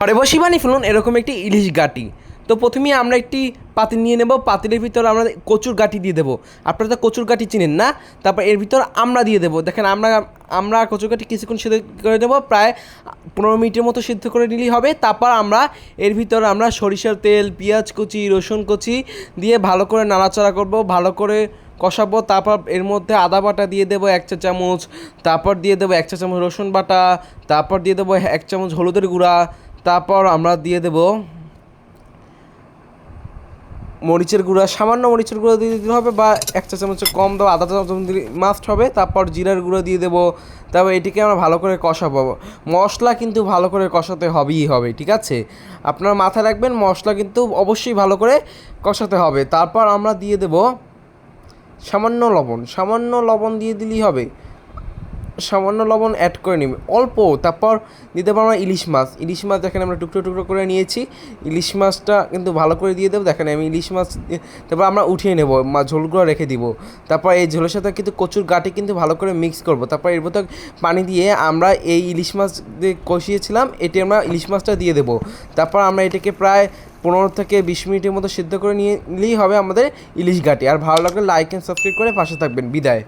ঘরে বসি বানিয়ে ফেলুন, এরকম একটি ইলিশ গাটি। তো প্রথমেই আমরা একটি পাতিল নিয়ে নেব, পাতিলের ভিতর আমরা কচুর গাটি দিয়ে দেবো। আপনারা তো কচুর গাটি চিনেন না? তারপর এর ভিতর আমরা দিয়ে দেবো। দেখেন, আমরা আমরা কচুর গাটি কিছুক্ষণ সিদ্ধ করে দেবো প্রায় পনেরো মিনিটের মতো সিদ্ধ করে নিলেই হবে। তারপর আমরা এর ভিতর আমরা সরিষার তেল, পেঁয়াজ কুচি, রসুন কুচি দিয়ে ভালো করে নাড়াচাড়া করব, ভালো করে কষাবো। তারপর এর মধ্যে আদা বাটা দিয়ে দেবো এক চা চামচ, তারপর দিয়ে দেবো এক চা চামচ রসুন বাটা, তারপর দিয়ে দেবো এক চামচ হলুদের গুঁড়া তারপর আমরা দিয়ে দেবো মরিচের গুঁড়া, সামান্য মরিচের গুঁড়ো দিয়ে দিতে হবে বা এক চা চামচের কম দেবো আধা চা চামচ মাস্ট হবে। তারপর জিরার গুঁড়ো দিয়ে দেবো। তারপর এটিকে আমরা ভালো করে কষাবো। মশলা কিন্তু ভালো করে কষাতে হবেই হবে, ঠিক আছে? আপনার মাথায় রাখবেন, মশলা কিন্তু অবশ্যই ভালো করে কষাতে হবে। তারপর আমরা দিয়ে দেবো সামান্য লবণ। সামান্য লবণ দিয়ে দিলেই হবে। সামান্য লবণ অ্যাড করে নিবে। অল্প, তারপর দিতে পারব আমরা ইলিশ মাছ। ইলিশ মাছ দেখেন আমরা টুকরো টুকরো করে নিয়েছি। ইলিশ মাছটা কিন্তু ভালো করে দিয়ে দেবো। দেখেন আমি ইলিশ মাছ তারপর আমরা উঠিয়ে নেব, মা ঝোলগুলো রেখে দিব। তারপর এই ঝোলের সাথে কিন্তু কচুর গাটি কিন্তু ভালো করে মিক্স করব। তারপর এর মধ্যে পানি দিয়ে আমরা এই ইলিশ মাছ কষিয়েছিলাম, এটি আমরা ইলিশ মাছটা দিয়ে দেবো। তারপর আমরা এটাকে প্রায় পনেরো থেকে বিশ মিনিটের মতো সিদ্ধ করে নিয়ে নিলেই হবে আমাদের ইলিশ গাটি। আর ভালো লাগলে লাইক অ্যান্ড সাবস্ক্রাইব করে পাশে থাকবেন। বিদায়।